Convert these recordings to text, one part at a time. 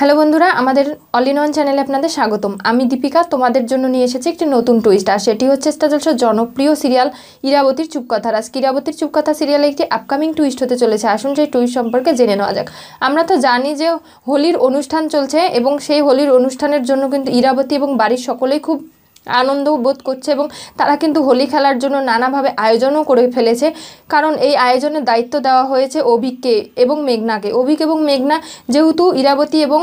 Hello বন্ধুরা, আমাদের all in one চ্যানেলে আপনাদের স্বাগতম। আমি দীপিকা, তোমাদের জন্য নিয়ে এসেছি একটি নতুন টুইস্ট আর সেটি হচ্ছে স্টাজলসর জনপ্রিয় সিরিয়াল ইরাবতীর চুপকথা আজকে ইরাবতীর চুপকথা সিরিয়ালে একটি আপকামিং টুইস্ট হতে চলেছে। আসুন সেই টুইস্ট সম্পর্কে জেনে নেওয়া যাক। আমরা তো জানি যে হোলির অনুষ্ঠান চলছে এবং সেই হোলির অনুষ্ঠানের জন্য কিন্তু ইরাবতী এবং বাড়ির সকলেই খুব আনন্দ বোধ করছে এবং তারা কিন্তু হোলি খেলার জন্য নানাভাবে আয়োজনও করে ফেলেছে। কারণ এই আয়োজনের দায়িত্ব দেওয়া হয়েছে অভিককে এবং মেঘনাকে। অভিক এবং মেঘনা যেহেতু ইরাবতী এবং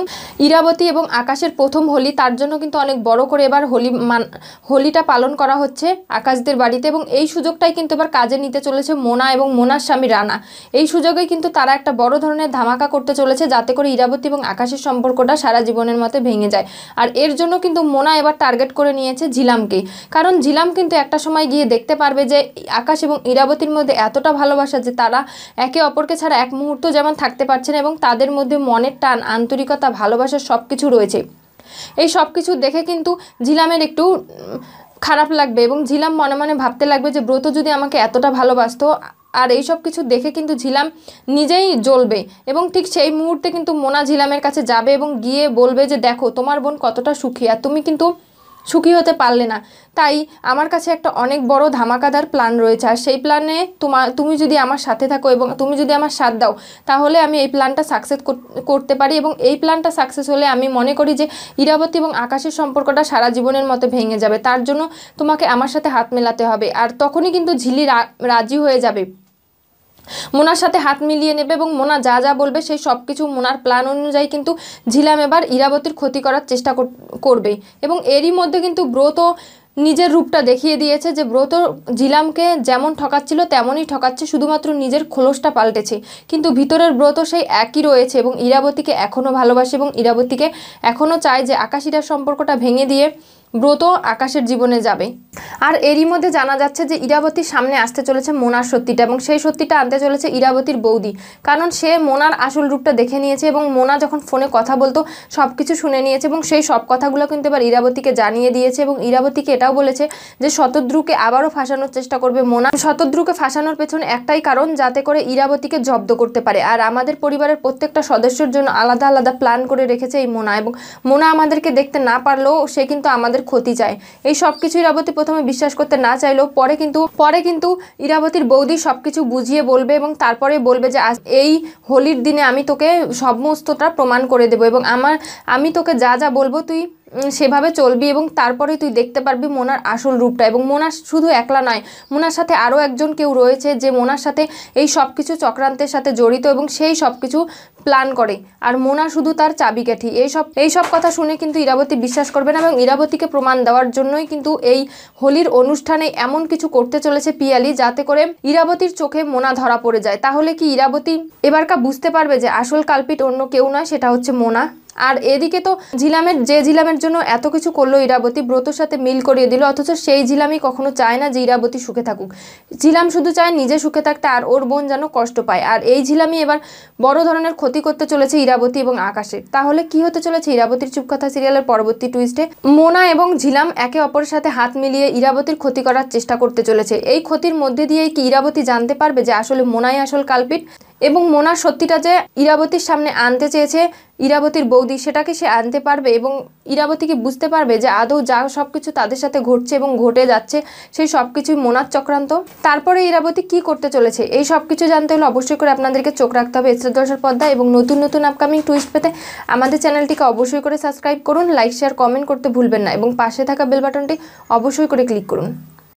ইরাবতী এবং আকাশের প্রথম হোলি, তার জন্য কিন্তু অনেক বড় করে এবার হোলি মান, হোলিটা পালন করা হচ্ছে আকাশদের বাড়িতে এবং এই সুযোগটাই কিন্তু এবার কাজে নিতে চলেছে মোনা এবং মোনার স্বামী রানা। এই সুযোগে কিন্তু তারা একটা বড় ধরনের ধামাকা করতে চলেছে যাতে করে ইরাবতী এবং আকাশের সম্পর্কটা সারা জীবনের মতে ভেঙে যায়। আর এর জন্য কিন্তু মোনা এবার টার্গেট করে নিয়েছে ঝিলামকে। কারণ ঝিলাম কিন্তু একটা সময় গিয়ে দেখতে পারবে যে আকাশ এবং ইরাবতীর মধ্যে এতটা ভালোবাসা যে তারা একে অপরকে ছাড়া এক মুহূর্ত যেমন থাকতে পারছে না এবং তাদের মধ্যে মনের টান, আন্তরিকতা ভালোবাসা সব কিছু রয়েছে। এই সব কিছু দেখে কিন্তু ঝিলামের একটু খারাপ লাগবে এবং ঝিলাম মনে মনে ভাবতে লাগবে যে ব্রত যদি আমাকে এতটা ভালোবাসতো, আর এই সব কিছু দেখে কিন্তু ঝিলাম নিজেই জ্বলবে এবং ঠিক সেই মুহূর্তে কিন্তু মোনা ঝিলামের কাছে যাবে এবং গিয়ে বলবে যে দেখো, তোমার বোন কতটা সুখী, আর তুমি কিন্তু সুখী হতে পারলে না। তাই আমার কাছে একটা অনেক বড় ধামাকাদার প্ল্যান রয়েছে। আর সেই প্ল্যানে তোমার তুমি যদি আমার সাথে থাকো এবং তুমি যদি আমার সাথ দাও, তাহলে আমি এই প্ল্যানটা সাকসেস করতে পারি এবং এই প্ল্যানটা সাকসেস হলে আমি মনে করি যে ইরাবতী এবং আকাশের সম্পর্কটা সারা জীবনের মতো ভেঙে যাবে। তার জন্য তোমাকে আমার সাথে হাত মেলাতে হবে। আর তখনই কিন্তু ঝিলি রাজি হয়ে যাবে। মোনার সাথে হাত মিলিয়ে নেবে এবং মোনা যা যা বলবে সেই সব কিছু মোনার প্ল্যান অনুযায়ী কিন্তু ঝিলাম এবার ইরাবতীর ক্ষতি করার চেষ্টা করবে। এবং এরই মধ্যে কিন্তু ব্রত নিজের রূপটা দেখিয়ে দিয়েছে যে ব্রত জিলামকে যেমন ঠকাচ্ছিল, তেমনই ঠকাচ্ছে, শুধুমাত্র নিজের খোলসটা পাল্টেছে। কিন্তু ভিতরের ব্রত সেই একই রয়েছে এবং ইরাবতীকে এখনও ভালোবাসে এবং ইরাবতীকে এখনও চায় যে আকাশিরার সম্পর্কটা ভেঙে দিয়ে ব্রত আকাশের জীবনে যাবে। আর এরই মধ্যে জানা যাচ্ছে যে ইরাবতীর সামনে আসতে চলেছে মোনার সত্যিটা এবং সেই সত্যিটা আনতে চলেছে ইরাবতীর বৌদি। কারণ সে মোনার আসল রূপটা দেখে নিয়েছে এবং মোনা যখন ফোনে কথা বলতো সব কিছু শুনে নিয়েছে এবং সেই সব কথাগুলো কিন্তু এবার ইরাবতীকে জানিয়ে দিয়েছে এবং ইরাবতীকে এটাও বলেছে যে শতদ্রুকে আবারও ফাঁসানোর চেষ্টা করবে মোনা। শতদ্রুকে ফাঁসানোর পেছনে একটাই কারণ, যাতে করে ইরাবতীকে জব্দ করতে পারে। আর আমাদের পরিবারের প্রত্যেকটা সদস্যের জন্য আলাদা আলাদা প্ল্যান করে রেখেছে এই মোনা এবং মোনা আমাদেরকে দেখতে না পারলেও সে কিন্তু আমাদের ক্ষতি চায়। এই সব কিছু ইরাবতী প্রথমে বিশ্বাস করতে না চাইলেও পরে কিন্তু পরে কিন্তু ইরাবতীর বৌদি সব কিছু বুঝিয়ে বলবে এবং তারপরে বলবে যে, আজ এই হোলির দিনে আমি তোকে সমস্তটা প্রমাণ করে দেবো এবং আমার, আমি তোকে যা যা বলব তুই সেভাবে চলবি এবং তারপরে তুই দেখতে পারবি মোনার আসল রূপটা। এবং মোনা শুধু একলা নয়, মোনার সাথে আরও একজন কেউ রয়েছে যে মোনার সাথে এই সব কিছু চক্রান্তের সাথে জড়িত এবং সেই সব কিছু প্ল্যান করে। আর মোনা শুধু তার চাবিকাঠি। এই সব এই সব কথা শুনে কিন্তু ইরাবতী বিশ্বাস করবে না এবং ইরাবতীকে প্রমাণ দেওয়ার জন্যই কিন্তু এই হোলির অনুষ্ঠানে এমন কিছু করতে চলেছে পিয়ালি, যাতে করে ইরাবতীর চোখে মোনা ধরা পড়ে যায়। তাহলে কি ইরাবতী এবারকা বুঝতে পারবে যে আসল কালপিট অন্য কেউ নয়, সেটা হচ্ছে মোনা? আর এদিকে তো ঝিলামের যে ঝিলামের জন্য এত কিছু করল ইরাবতী, ব্রতর সাথে মিল করিয়ে দিল, অথচ সেই ঝিলামই কখনো চায় না যে ইরাবতী সুখে থাকুক। ঝিলাম শুধু চায় নিজে সুখে থাকতে আর ওর বোন যেন কষ্ট পায়। আর এই ঝিলামই এবার বড় ধরনের ক্ষতি করতে চলেছে ইরাবতী এবং আকাশের তাহলে কি হতে চলেছে ইরাবতীর চুপকথা সিরিয়ালের পরবর্তী টুইস্টে মোনা এবং ঝিলাম একে অপরের সাথে হাত মিলিয়ে ইরাবতীর ক্ষতি করার চেষ্টা করতে চলেছে। এই ক্ষতির মধ্যে দিয়েই কি ইরাবতী জানতে পারবে যে আসলে মোনাই আসল কালপিট এবং মোনার সত্যিটা যে ইরাবতীর সামনে আনতে চেয়েছে, ইরাবতীর বৌদি সেটাকে সে আনতে পারবে এবং ইরাবতীকে বুঝতে পারবে যে আদৌ যা সব কিছু তাদের সাথে ঘটছে এবং ঘটে যাচ্ছে, সেই সব কিছুই মোনার চক্রান্ত। তারপরে ইরাবতী কি করতে চলেছে? এই সব কিছু জানতে হলে অবশ্যই করে আপনাদেরকে চোখ রাখতে হবে এসে দর্শার পর্দা এবং নতুন নতুন আপকামিং টুইস্ট পেতে আমাদের চ্যানেলটিকে অবশ্যই করে সাবস্ক্রাইব করুন লাইক শেয়ার কমেন্ট করতে ভুলবেন না এবং পাশে থাকা বেল বাটনটি অবশ্যই করে ক্লিক করুন।